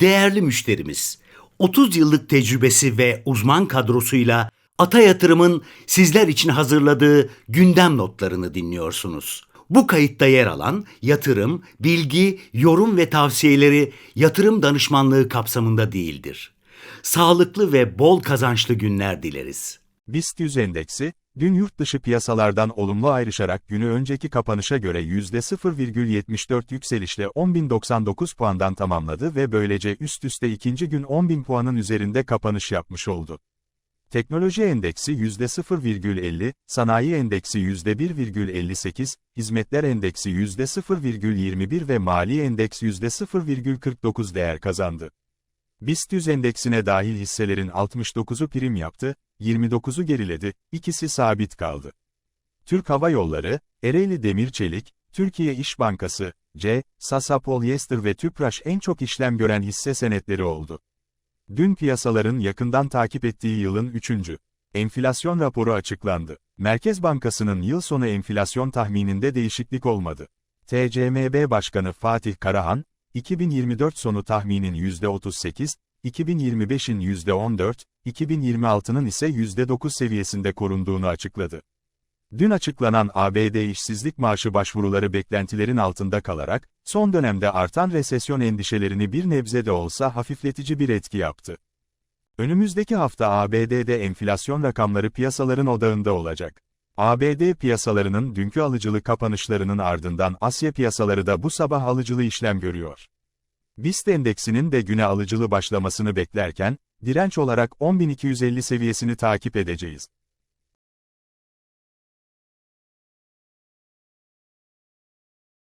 Değerli müşterimiz, 30 yıllık tecrübesi ve uzman kadrosuyla Ata Yatırım'ın sizler için hazırladığı gündem notlarını dinliyorsunuz. Bu kayıtta yer alan yatırım, bilgi, yorum ve tavsiyeleri yatırım danışmanlığı kapsamında değildir. Sağlıklı ve bol kazançlı günler dileriz. BIST 100 endeksi, dün yurt dışı piyasalardan olumlu ayrışarak günü önceki kapanışa göre %0,74 yükselişle 10.099 puandan tamamladı ve böylece üst üste ikinci gün 10.000 puanın üzerinde kapanış yapmış oldu. Teknoloji endeksi %0,50, sanayi endeksi %1,58, hizmetler endeksi %0,21 ve mali endeks %0,49 değer kazandı. BIST 100 endeksine dahil hisselerin 69'u prim yaptı, 29'u geriledi, ikisi sabit kaldı. Türk Hava Yolları, Ereğli Demir Çelik, Türkiye İş Bankası, C, Sasa Polyester ve Tüpraş en çok işlem gören hisse senetleri oldu. Dün piyasaların yakından takip ettiği yılın 3. enflasyon raporu açıklandı. Merkez Bankası'nın yıl sonu enflasyon tahmininde değişiklik olmadı. TCMB Başkanı Fatih Karahan, 2024 sonu tahminin %38, 2025'in %14, 2026'nın ise %9 seviyesinde korunduğunu açıkladı. Dün açıklanan ABD işsizlik maaşı başvuruları beklentilerin altında kalarak, son dönemde artan resesyon endişelerini bir nebze de olsa hafifletici bir etki yaptı. Önümüzdeki hafta ABD'de enflasyon rakamları piyasaların odağında olacak. ABD piyasalarının dünkü alıcılı kapanışlarının ardından Asya piyasaları da bu sabah alıcılı işlem görüyor. BIST endeksinin de güne alıcılı başlamasını beklerken, direnç olarak 10.250 seviyesini takip edeceğiz.